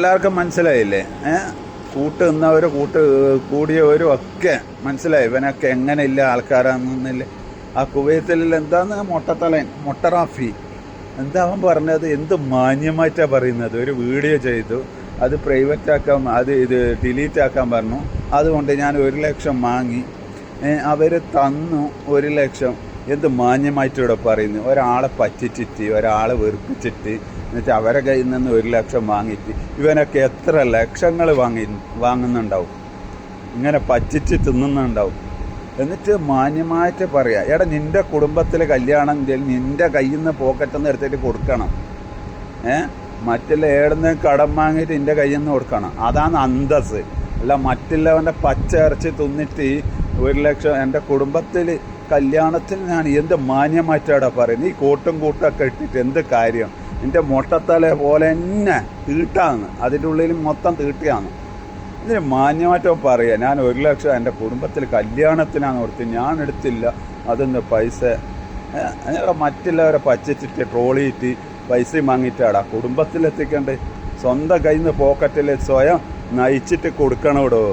എല്ലാവർക്കും മനസ്സിലായില്ലേ? കൂട്ട് നിന്നവരും കൂട്ട് കൂടിയവരും ഒക്കെ മനസ്സിലായി. ഇവനൊക്കെ എങ്ങനെയില്ല ആൾക്കാരാണെന്നില്ല. ആ കുവൈത്തിൽ എന്താന്ന്? മൊട്ടത്തലൻ മൊട്ടറാഫി. എന്താ അവൻ പറഞ്ഞത്? എന്ത് മാന്യമായിട്ടാണ് പറയുന്നത്? ഒരു വീഡിയോ ചെയ്തു. അത് പ്രൈവറ്റ് ആക്കാൻ അത് ഇത് ഡിലീറ്റ് ആക്കാൻ പറഞ്ഞു. അതുകൊണ്ട് ഞാൻ ഒരു ലക്ഷം വാങ്ങി. അവർ തന്നു ഒരു ലക്ഷം. എന്ത് മാന്യമായിട്ട് ഇവിടെ പറയുന്നു? ഒരാളെ പറ്റിച്ചിട്ട് ഒരാളെ വെറുപ്പിച്ചിട്ട് എന്നുവെച്ചാൽ അവരെ കയ്യിൽ നിന്ന് ഒരു ലക്ഷം വാങ്ങിയിട്ട് ഇവനൊക്കെ എത്ര ലക്ഷങ്ങൾ വാങ്ങി വാങ്ങുന്നുണ്ടാവും? ഇങ്ങനെ പറ്റിച്ച് തിന്നുന്നുണ്ടാവും. എന്നിട്ട് മാന്യമായിട്ട് പറയാം എടാ നിന്റെ കുടുംബത്തിലെ കല്യാണം നിന്റെ കയ്യിൽ നിന്ന് പോക്കറ്റിൽ നിന്ന് എടുത്തിട്ട് കൊടുക്കണം. ഏ? മറ്റുള്ള ഏടുന്ന് കടം വാങ്ങിയിട്ട് നിന്റെ കയ്യിൽ നിന്ന് കൊടുക്കണം. അതാണ് അന്തസ് അല്ല മറ്റുള്ളവന്റെ പച്ച ഇറച്ചി തിന്നിട്ട് ഒരു ലക്ഷം എന്റെ കുടുംബത്തിൽ കല്യാണത്തിന് ഞാൻ എന്ത് മാന്യമായിട്ടാടാ പറയുന്നത് ഈ കോട്ടും കൂട്ടൊക്കെ ഇട്ടിട്ട് എന്ത് കാര്യം? എന്റെ മൊട്ടത്തല പോലെ തന്നെ തീട്ടാന്ന്. അതിന്റെ ഉള്ളിൽ മൊത്തം തീട്ടിയാണ്. ഇതിന് മാന്യമായിട്ടോ പറയാം ഞാൻ ഒരു ലക്ഷം എന്റെ കുടുംബത്തിൽ കല്യാണത്തിനാണ് കൊടുത്ത് ഞാൻ എടുത്തില്ല. അതൊന്ന് പൈസ ഞങ്ങളുടെ മറ്റുള്ളവരെ പച്ചിച്ചിട്ട് ട്രോളിയിട്ട് പൈസയും വാങ്ങിയിട്ടാടാ കുടുംബത്തിലെത്തിക്കണ്ട്? സ്വന്തം കയ്യിൽ നിന്ന് പോക്കറ്റിൽ സ്വയം നയിച്ചിട്ട് കൊടുക്കണോടോ?